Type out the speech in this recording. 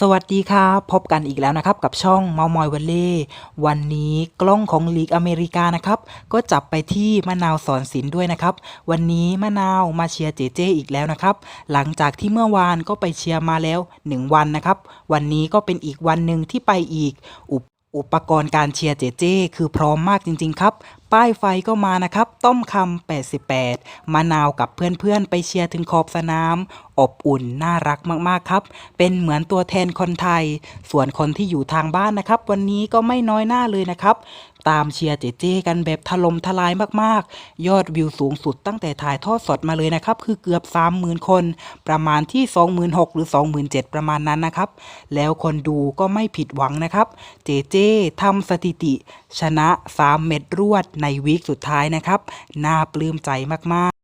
สวัสดีครับ พบกันอีกแล้วนะครับกับช่องเมามอยวันเล่วันนี้กล้องของลีกอเมริกานะครับ ก็จับไปที่มะนาวสอนศิลป์ด้วยนะครับ วันนี้มะนาวมาเชียร์เจเจอีกแล้วนะครับ หลังจากที่เมื่อวานก็ไปเชียร์มาแล้ว 1 วันนะครับ วันนี้ก็เป็นอีกวันหนึ่งที่ไปอีกอุปอุปกรณ์การเชียร์เจเจคือพร้อมมากจริง ๆ ครับป้ายไฟก็มานะครับ ต้มคำ88 มะนาวกับเพื่อนๆ ไปเชียร์ถึงขอบสนาม อบอุ่นน่ารักมากๆครับ เป็นเหมือนตัวแทนคนไทย ส่วนคนที่อยู่ทางบ้านนะครับ วันนี้ก็ไม่น้อยหน้าเลยนะครับ ตามเชียร์เจเจกันแบบถล่มทลายมากๆ ยอดวิวสูงสุดตั้งแต่ถ่ายทอดสดมาเลยนะครับ คือเกือบ 30,000 คน ประมาณที่ 26,000 หรือ 27,000 ประมาณนั้นนะครับ แล้วคนดูก็ไม่ผิดหวังนะครับ เจเจทำสถิติชนะ 3 เม็ดรวดในวีคสุดท้ายนะครับ น่าปลื้มใจมาก